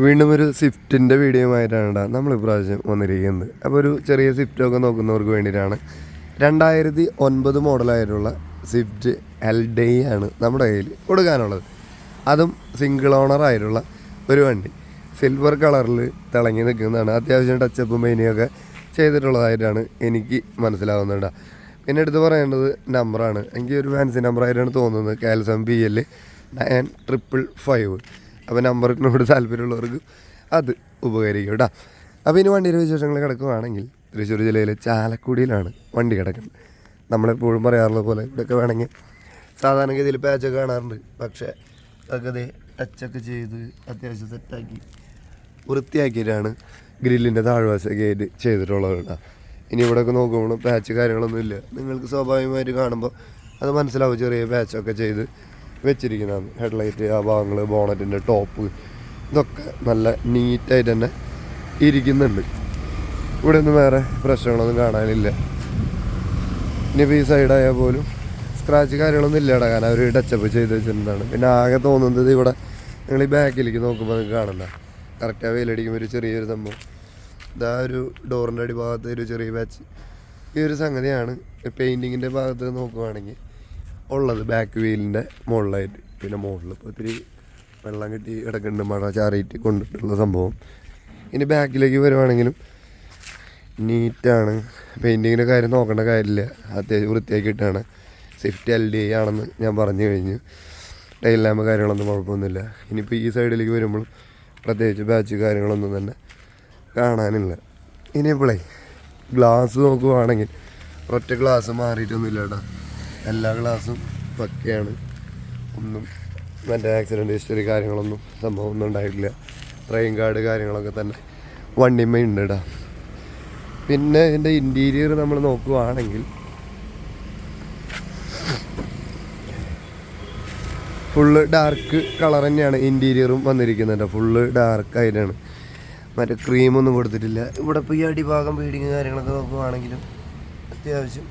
വീണ്ടും ഒരു സ്വിഫ്റ്റിന്റെ വീഡിയോ ആയിട്ടാണ് നമ്മൾ ഇപ്രാവശ്യം വന്നിരിക്കുന്നത്. അപ്പോൾ ഒരു ചെറിയ സ്വിഫ്റ്റൊക്കെ നോക്കുന്നവർക്ക് വേണ്ടിയിട്ടാണ്. രണ്ടായിരത്തി ഒൻപത് മോഡലായിട്ടുള്ള സ്വിഫ്റ്റ് എൽ ഡേ ആണ് നമ്മുടെ കയ്യിൽ കൊടുക്കാനുള്ളത്. അതും സിംഗിൾ ഓണർ ആയിട്ടുള്ള ഒരു വണ്ടി. സിൽവർ കളറിൽ തിളങ്ങി നിൽക്കുന്നതാണ്. അത്യാവശ്യം ടച്ചപ്പ് മെയിനൊക്കെ ചെയ്തിട്ടുള്ളതായിട്ടാണ് എനിക്ക് മനസ്സിലാവുന്നുണ്ട് പിന്നെ എടുത്ത് പറയേണ്ടത് നമ്പറാണ് എനിക്ക് ഒരു ഫാൻസി നമ്പറായിട്ടാണ് തോന്നുന്നത്. കാൽസം B L nine triple five അപ്പോൾ നമ്പറിനോട് താല്പര്യമുള്ളവർക്ക് അത് ഉപകരിക്കും കേട്ടോ അപ്പോൾ ഇനി വണ്ടിയുടെ വിശേഷങ്ങൾ കിടക്കുകയാണെങ്കിൽ തൃശ്ശൂർ ജില്ലയിലെ ചാലക്കുടിയിലാണ് വണ്ടി കിടക്കുന്നത്. നമ്മളെപ്പോഴും പറയാറുള്ള പോലെ ഇവിടെയൊക്കെ വേണമെങ്കിൽ സാധാരണഗതിയിൽ പാച്ചൊക്കെ കാണാറുണ്ട്. പക്ഷേ അതൊക്കെ ടച്ചൊക്കെ ചെയ്ത് അത്യാവശ്യം സെറ്റാക്കി വൃത്തിയാക്കിയിട്ടാണ് ഗ്രില്ലിന്റെ താഴ്വാസൊക്കെ ആയിട്ട് ചെയ്തിട്ടുള്ളത് കേട്ടോ ഇനി ഇവിടെയൊക്കെ നോക്കുമ്പോൾ പാച്ച് കാര്യങ്ങളൊന്നും ഇല്ല. നിങ്ങൾക്ക് സ്വാഭാവികമായിട്ട് കാണുമ്പോൾ അത് മനസ്സിലാവും ചെറിയ പാച്ചൊക്കെ ചെയ്ത് വെച്ചിരിക്കുന്നതാണ് ഹെഡ്ലൈറ്റ് ആ ഭാഗങ്ങൾ ബോണറ്റിന്റെ ടോപ്പ്. ഇതൊക്കെ നല്ല നീറ്റായിട്ട് തന്നെ ഇരിക്കുന്നുണ്ട്. ഇവിടെ ഒന്നും വേറെ പ്രശ്നങ്ങളൊന്നും കാണാനില്ല. ഇനിയിപ്പോൾ ഈ സൈഡായാൽ പോലും സ്ക്രാച്ച് കാര്യങ്ങളൊന്നും ഇല്ല കാരണം അവർ ടച്ചപ്പ് ചെയ്ത് വെച്ചിട്ടുണ്ടാണ്. പിന്നെ ആകെ തോന്നുന്നത് ഇവിടെ നിങ്ങൾ ഈ ബാക്കിലേക്ക് നോക്കുമ്പോൾ നിങ്ങൾക്ക് കാണണ്ട കറക്റ്റ് വെയിലടിക്കുമ്പോൾ ഒരു ചെറിയൊരു സംഭവം. ഇതാ ഒരു ഡോറിന്റെ അടിഭാഗത്ത് ഒരു ചെറിയ ബാച്ച് ഈ ഒരു സംഗതിയാണ് പെയിന്റിങ്ങിന്റെ ഭാഗത്ത് നോക്കുവാണെങ്കിൽ. ഉള്ളത് ബാക്ക് വീലിന്റെ മുകളിലായിട്ട്. പിന്നെ മുകളിൽ ഇപ്പോൾ ഇത്തിരി വെള്ളം കെട്ടി കിടക്കുന്നുണ്ട്. മഴ ചാറിയിട്ട് കൊണ്ടിട്ടുള്ള സംഭവം. ഇനി ബാക്കിലേക്ക് വരുവാണെങ്കിലും നീറ്റാണ് പെയിന്റിങ്ങിന്റെ കാര്യം നോക്കേണ്ട കാര്യമില്ല. അത്യാവശ്യം വൃത്തിയാക്കിയിട്ടാണ് സ്വിഫ്റ്റ് എൽ ഡി ആണെന്ന് ഞാൻ പറഞ്ഞു കഴിഞ്ഞു. ടൈൽ ലാമ്പ് കാര്യങ്ങളൊന്നും കുഴപ്പമൊന്നുമില്ല. ഇനിയിപ്പോൾ ഈ സൈഡിലേക്ക് വരുമ്പോൾ പ്രത്യേകിച്ച് ബാച്ച് കാര്യങ്ങളൊന്നും തന്നെ കാണാനില്ല. ഇനിയിപ്പോളേ ഗ്ലാസ് നോക്കുവാണെങ്കിൽ ഒറ്റ ഗ്ലാസ് മാറിയിട്ടൊന്നുമില്ല കേട്ടോ. എല്ലാ ഗ്ലാസും പക്കയാണ്. ഒന്നും മറ്റേ ആക്സിഡന്റ് ഹിസ്റ്ററി കാര്യങ്ങളൊന്നും സംഭവമൊന്നും ഉണ്ടായിട്ടില്ല. ട്രെയിൻ കാർഡ് കാര്യങ്ങളൊക്കെ തന്നെ വണ്ടിമ്മ ഉണ്ട് കേട്ടോ പിന്നെ ഇതിന്റെ ഇന്റീരിയർ നമ്മൾ നോക്കുവാണെങ്കിൽ ഫുള്ള് ഡാർക്ക് കളർ തന്നെയാണ് ഇന്റീരിയറും വന്നിരിക്കുന്നത് ഫുള്ള് ഡാർക്ക് ആയിട്ടാണ്. മറ്റേ ക്രീമൊന്നും കൊടുത്തിട്ടില്ല. ഇവിടെ ഇപ്പോൾ ഈ അടിഭാഗം ബീഡിങ് കാര്യങ്ങളൊക്കെ നോക്കുവാണെങ്കിലും അത്യാവശ്യം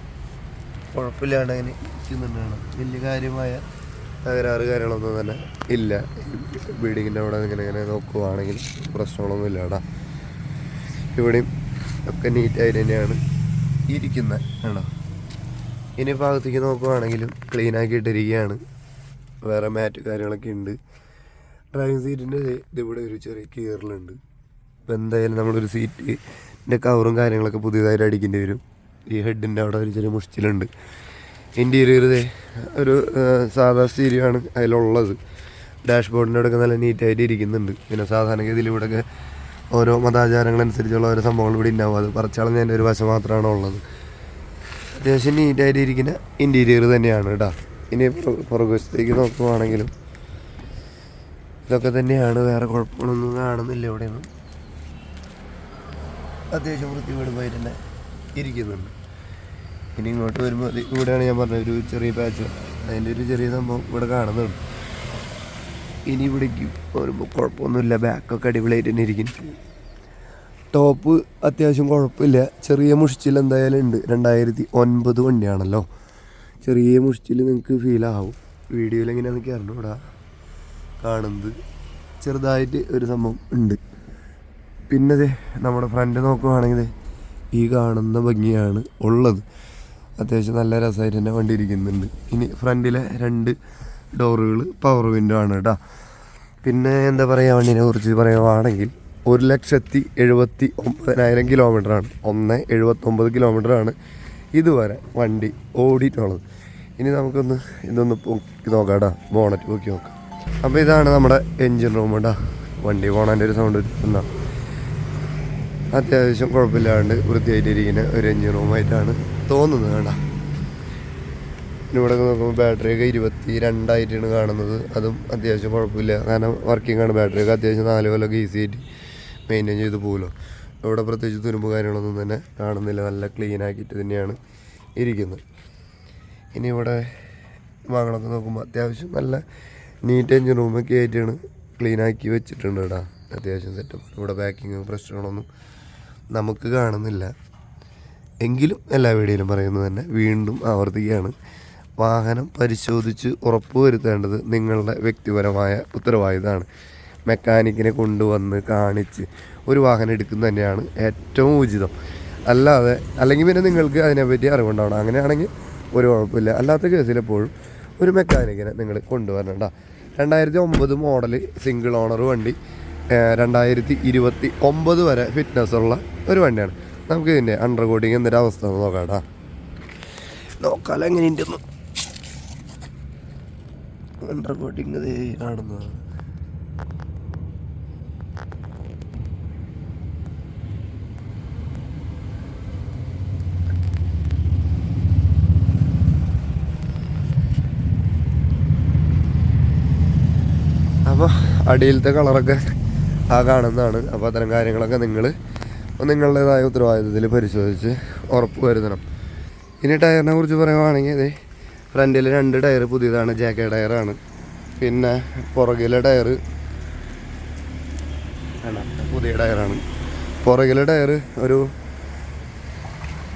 കുഴപ്പമില്ലാണ്ട് അങ്ങനെ ഇരിക്കുന്നുണ്ടാണ്. വലിയ കാര്യമായ തകരാറ് കാര്യങ്ങളൊന്നും തന്നെ ഇല്ല. ബിൽഡിങ്ങിന്റെ അവിടെ ഇങ്ങനെ ഇങ്ങനെ നോക്കുവാണെങ്കിൽ പ്രശ്നങ്ങളൊന്നും ഇല്ല കേട്ടോ ഇവിടെയും ഒക്കെ നീറ്റായി തന്നെയാണ് ഇരിക്കുന്നത് ആണോ ഇനി ഭാഗത്തേക്ക് നോക്കുവാണെങ്കിലും ക്ലീൻ ആക്കിയിട്ടിരിക്കുകയാണ്. വേറെ മാറ്റ് കാര്യങ്ങളൊക്കെ ഉണ്ട്. ഡ്രൈവിംഗ് സീറ്റിന്റെ ഇതിവിടെ ഒരു ചെറിയ കീറലുണ്ട്. ഇപ്പോൾ എന്തായാലും നമ്മളൊരു സീറ്റിന്റെ കവറും കാര്യങ്ങളൊക്കെ പുതിയതായിട്ട് അടിക്കേണ്ടി വരും. ഈ ഹെഡിന്റെ അവിടെ ഒരു ചെറിയ മുഷ്ടിലുണ്ട്. ഇന്റീരിയർ ഒരു സാധാ സ്റ്റീരിയോ ആണ് അതിലുള്ളത്. ഡാഷ്ബോർഡിന്റെ അവിടെ നല്ല നീറ്റായിട്ട് ഇരിക്കുന്നുണ്ട്. പിന്നെ സാധാരണ സാധാരണഗതിയിൽ ഇവിടെയൊക്കെ ഓരോ മതാചാരങ്ങളനുസരിച്ചുള്ള ഓരോ സംഭവങ്ങൾ ഇവിടെ ഉണ്ടാവും. അത് പറിച്ചളഞ്ഞതിന്റെ ഒരു വശം മാത്രമാണ് ഉള്ളത്. അത്യാവശ്യം നീറ്റായിട്ട് ഇരിക്കുന്ന ഇന്റീരിയർ തന്നെയാണ് കേട്ടോ. ഇനി പുറ- പുറകുവശത്തേക്ക് നോക്കുവാണെങ്കിലും ഇതൊക്കെ തന്നെയാണ്. വേറെ കുഴപ്പങ്ങളൊന്നും കാണുന്നില്ല ഇവിടെയൊന്നും. അത്യാവശ്യം വൃത്തികേടുമായി തന്നെ ഇരിക്കുന്നുണ്ട്. ഇനി ഇങ്ങോട്ട് വരുമ്പോൾ ഇവിടെയാണ് ഞാൻ പറഞ്ഞത് ഒരു ചെറിയ പാച്ച് അതിന്റെ ഒരു ചെറിയ സംഭവം ഇവിടെ കാണുന്നുണ്ട്. ഇനി ഇവിടേക്ക് വരുമ്പോൾ കുഴപ്പമൊന്നുമില്ല. ബാക്കൊക്കെ അടിപൊളിയായിട്ട് തന്നെ ഇരിക്കുന്നു ടോപ്പ് അത്യാവശ്യം കുഴപ്പമില്ല. ചെറിയ മുഷിച്ചിൽ എന്തായാലും ഉണ്ട്. രണ്ടായിരത്തി ഒൻപത് വണ്ടിയാണല്ലോ. ചെറിയ മുഷിച്ചിൽ നിങ്ങൾക്ക് ഫീൽ ആവും. വീഡിയോയിൽ എങ്ങനെയാണെന്ന് ഇവിടെ കാണുന്നത് ചെറുതായിട്ട് ഒരു സംഭവം ഉണ്ട്. പിന്നെ നമ്മുടെ ഫ്രണ്ട് നോക്കുവാണെങ്കിൽ ഈ കാണുന്ന ഭംഗിയാണ് ഉള്ളത്. അത്യാവശ്യം നല്ല രസമായിട്ട് തന്നെ വണ്ടി ഇരിക്കുന്നുണ്ട്. ഇനി ഫ്രണ്ടിലെ രണ്ട് ഡോറുകൾ പവർ വിൻഡോ ആണ് കേട്ടോ പിന്നെ എന്താ പറയുക വണ്ടിനെ കുറിച്ച് പറയുവാണെങ്കിൽ ഒരു ലക്ഷത്തി എഴുപത്തി ഒമ്പതിനായിരം കിലോമീറ്ററാണ് ഒന്ന് എഴുപത്തൊമ്പത് കിലോമീറ്ററാണ് ഇതുവരെ വണ്ടി ഓടിയിട്ടുള്ളത്. ഇനി നമുക്കൊന്ന് ഇതൊന്ന് പൊക്കി നോക്കാം കേട്ടോ ബോണറ്റ് പൊക്കി നോക്കാം. അപ്പോൾ ഇതാണ് നമ്മുടെ എൻജിൻ റൂം കേട്ടോ വണ്ടി പോണതിന്റെ ഒരു സൗണ്ട് എന്നാ അത്യാവശ്യം കുഴപ്പമില്ലാണ്ട് വൃത്തിയായിട്ടിരിക്കുന്ന ഒരു എഞ്ചിൻ റൂമായിട്ടാണ് തോന്നുന്നത് പിന്നെ ഇവിടെ നോക്കുമ്പോൾ ബാറ്ററിയൊക്കെ ഇരുപത്തി രണ്ടായിട്ടാണ് കാണുന്നത്. അതും അത്യാവശ്യം കുഴപ്പമില്ല. കാരണം വർക്കിംഗ് ആണ്. ബാറ്ററിയൊക്കെ അത്യാവശ്യം നാല് കൊല്ലമൊക്കെ ഈസി ആയിട്ട് മെയിന്റെയിൻ ചെയ്ത് പോകുമല്ലോ ഇവിടെ പ്രത്യേകിച്ച് തുരുമ്പ് കാര്യങ്ങളൊന്നും തന്നെ കാണുന്നില്ല. നല്ല ക്ലീൻ ആക്കിയിട്ട് തന്നെയാണ് ഇരിക്കുന്നത്. ഇനി ഇവിടെ ഭാഗങ്ങളൊക്കെ നോക്കുമ്പോൾ അത്യാവശ്യം നല്ല നീറ്റ് എഞ്ചിൻ റൂമൊക്കെ ആയിട്ടാണ് ക്ലീൻ ആക്കി വെച്ചിട്ടുണ്ട് കേട്ടോ. അത്യാവശ്യം സെറ്റപ്പ് ഇവിടെ പാക്കിങ് പ്രശ്നങ്ങളൊന്നും നമുക്ക് കാണുന്നില്ല. എങ്കിലും എല്ലാ വീഡിയോയിലും പറയുന്നത് തന്നെ വീണ്ടും ആവർത്തിക്കുകയാണ്. വാഹനം പരിശോധിച്ച് ഉറപ്പുവരുത്തേണ്ടത് നിങ്ങളുടെ വ്യക്തിപരമായ ഉത്തരവാദിത്തമാണ്. മെക്കാനിക്കിനെ കൊണ്ടുവന്ന് കാണിച്ച് ഒരു വാഹനം എടുക്കുന്നത് തന്നെയാണ് ഏറ്റവും ഉചിതം. അല്ലാതെ അല്ലെങ്കിൽ പിന്നെ നിങ്ങൾക്ക് അതിനെപ്പറ്റി അറിവുണ്ടാവണം. അങ്ങനെയാണെങ്കിൽ ഒരു കുഴപ്പമില്ല. അല്ലാത്ത കേസിൽ എപ്പോഴും ഒരു മെക്കാനിക്കിനെ നിങ്ങൾ കൊണ്ടുവരണ്ട. രണ്ടായിരത്തി ഒമ്പത് മോഡൽ സിംഗിൾ ഓണർ വണ്ടി രണ്ടായിരത്തി ഇരുപത്തി ഒമ്പത് വരെ ഫിറ്റ്നസ് ഉള്ള ഒരു വണ്ടിയാണ്. നമുക്ക് ഇതിന്റെ അണ്ടർ കോട്ടിങ് എന്തൊരു അവസ്ഥ എന്ന് നോക്കാം കേട്ടോ നോക്കാലോ എങ്ങനെയുണ്ട് അണ്ടർ കോട്ടിങ് കാണുന്നത് അപ്പോൾ അടിയിലത്തെ കളറൊക്കെ കാണുന്നതാണ് അപ്പോൾ അത്തരം കാര്യങ്ങളൊക്കെ നിങ്ങൾ നിങ്ങളുടേതായ ഉത്തരവാദിത്തത്തിൽ പരിശോധിച്ച് ഉറപ്പ് വരുത്തണം. ഇനി ടയറിനെ കുറിച്ച് പറയുവാണെങ്കിൽ അതെ ഫ്രണ്ടിൽ രണ്ട് ടയർ പുതിയതാണ് ജാക്കേ ടയറാണ്. പിന്നെ പുറകിലെ ടയർ പുതിയ ടയറാണ്. പുറകിലെ ടയർ ഒരു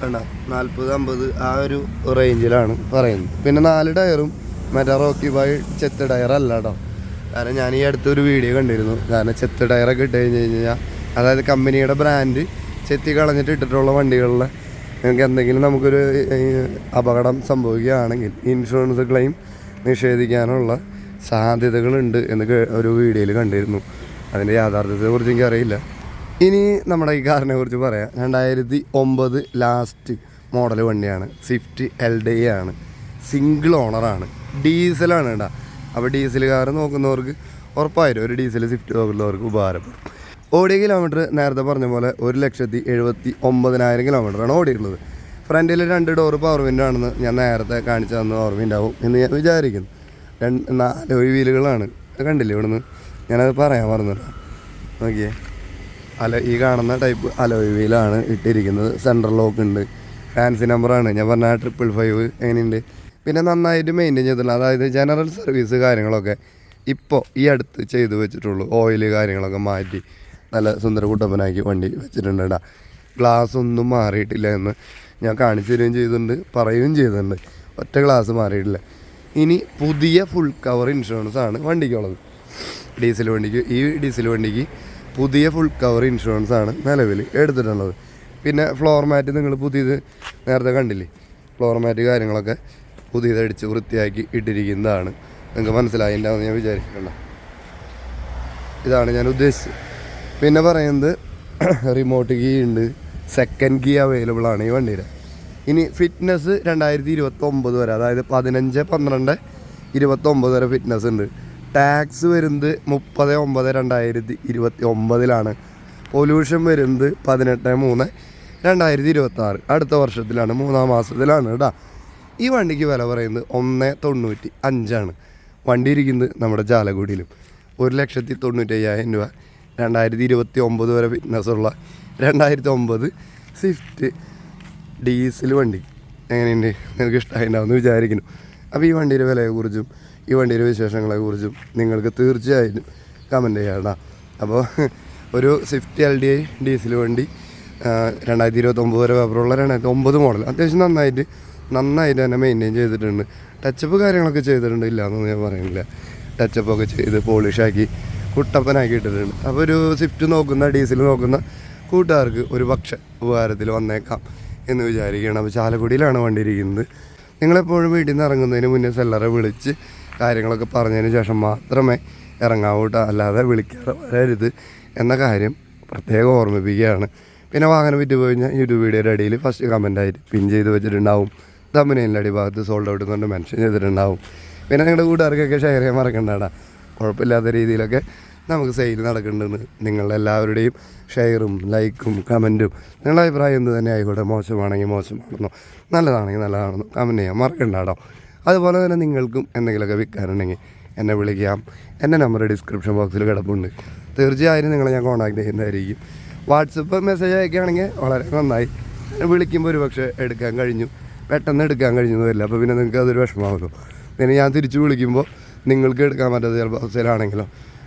വേണ്ട നാൽപ്പത് അമ്പത് ആ ഒരു റേഞ്ചിലാണ് പറയുന്നത്. പിന്നെ നാല് ടയറും മറ്റേ റോക്കി ബൈ ചെത്ത് ടയർ അല്ല കേട്ടോ. കാരണം ഞാൻ ഈ അടുത്തൊരു വീഡിയോ കണ്ടിരുന്നു. കാരണം ചെത്ത് ടയറൊക്കെ ഇട്ട് കഴിഞ്ഞ് കഴിഞ്ഞാൽ അതായത് കമ്പനിയുടെ ബ്രാൻഡ് ചെത്തി കളഞ്ഞിട്ട് ഇട്ടിട്ടുള്ള വണ്ടികളിലെ നിങ്ങൾക്ക് എന്തെങ്കിലും നമുക്കൊരു അപകടം സംഭവിക്കുകയാണെങ്കിൽ ഇൻഷുറൻസ് ക്ലെയിം നിഷേധിക്കാനുള്ള സാധ്യതകളുണ്ട് എന്ന് ഒരു വീഡിയോയിൽ കണ്ടിരുന്നു. അതിന്റെ യാഥാർത്ഥ്യത്തെക്കുറിച്ച് എനിക്കറിയില്ല. ഇനി നമ്മുടെ ഈ കാറിനെ കുറിച്ച് പറയാം. രണ്ടായിരത്തി ഒമ്പത് ലാസ്റ്റ് മോഡൽ വണ്ടിയാണ്. സ്വിഫ്റ്റ് എൽ ഡി ആണ്. സിംഗിൾ ഓണറാണ് ഡീസലാണ് കേട്ടോ അപ്പോൾ ഡീസൽ കാർ നോക്കുന്നവർക്ക് ഉറപ്പായിട്ടും ഒരു ഡീസൽ സ്വിഫ്റ്റ് നോക്കുന്നവർക്ക് ഉപകാരപ്പെടും ഓടിയ കിലോമീറ്റർ നേരത്തെ പറഞ്ഞ പോലെ ഒരു ലക്ഷത്തി എഴുപത്തി ഒമ്പതിനായിരം കിലോമീറ്ററാണ് ഓടിയിട്ടുള്ളത് ഫ്രണ്ടിൽ രണ്ട് ഡോർ പവർ വിൻഡോ ആണെന്ന് ഞാൻ നേരത്തെ കാണിച്ചു തന്ന ഓർമ്മയുണ്ടാവും എന്ന് ഞാൻ വിചാരിക്കുന്നു. രണ്ട് നാല് വീലുകളാണ്. കണ്ടില്ല കണ്ടില്ലേ ഇവിടുന്ന്? ഞാനത് പറയാൻ പറഞ്ഞില്ല നോക്കിയേ. അല ഈ കാണുന്ന ടൈപ്പ് അലോയ് വീലാണ് ഇട്ടിരിക്കുന്നത്. സെൻട്രൽ ലോക്ക് ഉണ്ട്. ഫാൻസി നമ്പറാണ് ഞാൻ പറഞ്ഞ ട്രിപ്പിൾ ഫൈവ് എങ്ങനെയുണ്ട്? പിന്നെ നന്നായിട്ട് മെയിന്റെയിൻ ചെയ്തിട്ടുള്ള അതായത് ജനറൽ സർവീസ് കാര്യങ്ങളൊക്കെ ഇപ്പോൾ ഈ അടുത്ത് ചെയ്ത് വെച്ചിട്ടുള്ളൂ. ഓയിൽ കാര്യങ്ങളൊക്കെ മാറ്റി നല്ല സുന്ദര കുട്ടപ്പനാക്കി വണ്ടി വെച്ചിട്ടുണ്ട് ഗ്ലാസ് ഒന്നും മാറിയിട്ടില്ല എന്ന് ഞാൻ കാണിച്ചു തരികയും ചെയ്തിട്ടുണ്ട് പറയുകയും ചെയ്തിട്ടുണ്ട്. ഒറ്റ ഗ്ലാസ് മാറിയിട്ടില്ല. ഇനി പുതിയ ഫുൾ കവർ ഇൻഷുറൻസ് ആണ് വണ്ടിക്കുള്ളത്. ഡീസൽ വണ്ടിക്ക് ഈ ഡീസൽ വണ്ടിക്ക് പുതിയ ഫുൾ കവർ ഇൻഷുറൻസ് ആണ് നിലവിൽ എടുത്തിട്ടുള്ളത്. പിന്നെ ഫ്ലോർ മാറ്റ് നിങ്ങൾ പുതിയത് നേരത്തെ കണ്ടില്ലേ? ഫ്ലോർ മാറ്റ് കാര്യങ്ങളൊക്കെ പുതിയത് അടിച്ച് വൃത്തിയാക്കി ഇട്ടിരിക്കുന്നതാണ്. നിങ്ങൾക്ക് മനസ്സിലായിണ്ടാവും ഞാൻ വിചാരിക്കണ്ട. ഇതാണ് ഞാൻ ഉദ്ദേശിച്ചത്. പിന്നെ പറയുന്നത് റിമോട്ട് കീ ഉണ്ട്. സെക്കൻഡ് കീ അവൈലബിൾ ആണ് ഈ വണ്ടിയുടെ. ഇനി ഫിറ്റ്നസ് രണ്ടായിരത്തി ഇരുപത്തൊമ്പത് വരെ അതായത് പതിനഞ്ച് പന്ത്രണ്ട് ഇരുപത്തൊമ്പത് വരെ ഫിറ്റ്നസ് ഉണ്ട്. ടാക്സ് വരുന്നത് മുപ്പത് ഒമ്പത് രണ്ടായിരത്തി ഇരുപത്തി ഒമ്പതിലാണ് പൊല്യൂഷൻ വരുന്നത് പതിനെട്ട് മൂന്ന് രണ്ടായിരത്തി ഇരുപത്തി ആറ് അടുത്ത വർഷത്തിലാണ് മൂന്നാം മാസത്തിലാണ് കേട്ടോ ഈ വണ്ടിക്ക് വില പറയുന്നത് ഒന്ന് തൊണ്ണൂറ്റി അഞ്ചാണ്. വണ്ടി ഇരിക്കുന്നത് നമ്മുടെ ജാലകുടിയിലും. ഒരു ലക്ഷത്തി തൊണ്ണൂറ്റി അയ്യായിരം രൂപ. രണ്ടായിരത്തി ഇരുപത്തി ഒമ്പത് വരെ ഫിറ്റ്നസ്സുള്ള രണ്ടായിരത്തി ഒമ്പത് സ്വിഫ്റ്റ് ഡീസൽ വണ്ടി. എങ്ങനെയുണ്ട്? നിങ്ങൾക്ക് ഇഷ്ടമായിട്ടുണ്ടാവും എന്ന് വിചാരിക്കുന്നു. അപ്പോൾ ഈ വണ്ടിയുടെ വിലയെക്കുറിച്ചും ഈ വണ്ടിയുടെ വിശേഷങ്ങളെക്കുറിച്ചും നിങ്ങൾക്ക് തീർച്ചയായിട്ടും കമന്റ് ചെയ്യണം. അപ്പോൾ ഒരു Swift L D I diesel വണ്ടി രണ്ടായിരത്തി ഇരുപത്തൊമ്പത് വരെ പേപ്പറുള്ള രണ്ടായിരത്തി ഒമ്പത് മോഡൽ അത്യാവശ്യം നന്നായിട്ട് നന്നായിട്ട് തന്നെ മെയിന്റെയിൻ ചെയ്തിട്ടുണ്ട്. ടച്ചപ്പ് കാര്യങ്ങളൊക്കെ ചെയ്തിട്ടുണ്ട് ഇല്ല എന്നൊന്നും ഞാൻ പറയുന്നില്ല. ടച്ചപ്പൊക്കെ ചെയ്ത് പോളിഷാക്കി കുട്ടപ്പനാക്കി ഇട്ടിട്ടുണ്ട്. അപ്പോൾ ഒരു സ്വിഫ്റ്റ് നോക്കുന്ന ഡീസൽ നോക്കുന്ന കൂട്ടുകാർക്ക് ഒരു പക്ഷെ ഉപകാരത്തിൽ വന്നേക്കാം എന്ന് വിചാരിക്കുകയാണ്. അപ്പോൾ ചാലക്കുടിയിലാണ് വണ്ടി ഇരിക്കുന്നത്. നിങ്ങളെപ്പോഴും വീട്ടിൽ നിന്ന് ഇറങ്ങുന്നതിന് മുന്നേ സെല്ലറെ വിളിച്ച് കാര്യങ്ങളൊക്കെ പറഞ്ഞതിന് ശേഷം മാത്രമേ ഇറങ്ങാവൂട്ട അല്ലാതെ വിളിക്കാതെ വരരുത് എന്ന കാര്യം പ്രത്യേകം ഓർമ്മിപ്പിക്കുകയാണ്. പിന്നെ വാഹനം വിറ്റ് പോയി കഴിഞ്ഞാൽ യൂട്യൂബ് വീഡിയോയുടെ അടിയിൽ ഫസ്റ്റ് കമന്റായിട്ട് പിൻ ചെയ്ത് വെച്ചിട്ടുണ്ടാവും. തമ്മിലിന്റെ അടിഭാഗത്ത് സോൾഡ് ഔട്ട് എന്നുകൊണ്ട് മെൻഷൻ ചെയ്തിട്ടുണ്ടാവും. പിന്നെ നിങ്ങളുടെ കൂട്ടുകാർക്കൊക്കെ ഷെയർ ചെയ്യാൻ മറക്കണ്ടാടാ. കുഴപ്പമില്ലാത്ത രീതിയിലൊക്കെ നമുക്ക് സെയിൽ നടക്കുന്നുണ്ട്. നിങ്ങളുടെ എല്ലാവരുടെയും ഷെയറും ലൈക്കും കമന്റും നിങ്ങളുടെ അഭിപ്രായം എന്ത് തന്നെ ആയിക്കോട്ടെ. മോശമാണെങ്കിൽ മോശമാണെന്നോ നല്ലതാണെങ്കിൽ നല്ലതാണെന്നോ കമന്റ് ചെയ്യാൻ മറക്കണ്ട കേട്ടോ അതുപോലെ തന്നെ നിങ്ങൾക്കും എന്തെങ്കിലുമൊക്കെ വിൽക്കാനുണ്ടെങ്കിൽ എന്നെ വിളിക്കാം. എന്റെ നമ്പർ ഡിസ്ക്രിപ്ഷൻ ബോക്സിൽ കിടപ്പുണ്ട്. തീർച്ചയായും നിങ്ങളെ ഞാൻ കോൺടാക്ട് ചെയ്യുന്നതായിരിക്കും. വാട്സപ്പ് മെസ്സേജ് അയക്കുകയാണെങ്കിൽ വളരെ നന്നായി. വിളിക്കുമ്പോൾ ഒരു പക്ഷേ എടുക്കാൻ കഴിഞ്ഞു. പെട്ടെന്ന് എടുക്കാൻ കഴിഞ്ഞതല്ല. അപ്പോൾ പിന്നെ നിങ്ങൾക്ക് അതൊരു വിഷമമാകുമല്ലോ പിന്നെ ഞാൻ തിരിച്ചു വിളിക്കുമ്പോൾ നിങ്ങൾക്ക് എടുക്കാൻ പറ്റാത്ത ചിലപ്പോൾ അവസ്ഥയിലാണെങ്കിലോ.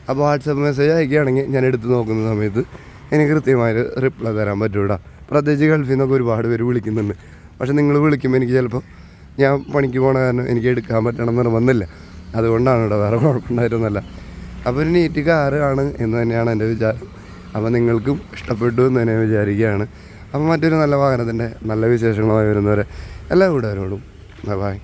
അപ്പോൾ വാട്സപ്പ് മെസ്സേജ് അയക്കുകയാണെങ്കിൽ ഞാൻ എടുത്ത് നോക്കുന്ന സമയത്ത് എനിക്ക് കൃത്യമായി റിപ്ലൈ തരാൻ പറ്റൂടാ. പ്രത്യേകിച്ച് ഗൾഫിൽ നിന്നൊക്കെ ഒരുപാട് പേര് വിളിക്കുന്നുണ്ട്. പക്ഷേ നിങ്ങൾ വിളിക്കുമ്പോൾ എനിക്ക് ചിലപ്പോൾ ഞാൻ പണിക്ക് പോകണ കാരണം എനിക്ക് എടുക്കാൻ പറ്റണം നിർബന്ധമില്ല. അതുകൊണ്ടാണ് ഇവിടെ വേറെ കുഴപ്പമുണ്ടായിരുന്നല്ല അപ്പോൾ ഒരു നീറ്റ് കാറാണ് എന്ന് തന്നെയാണ് എന്റെ വിചാരം. അപ്പോൾ നിങ്ങൾക്കും ഇഷ്ടപ്പെട്ടു എന്ന് തന്നെ വിചാരിക്കുകയാണ്. അപ്പോൾ മറ്റൊരു നല്ല വാഹനത്തിന്റെ നല്ല വിശേഷങ്ങളുമായി വരുന്നവരെ എല്ലാ കൂട്ടുകാരോടും. ബൈ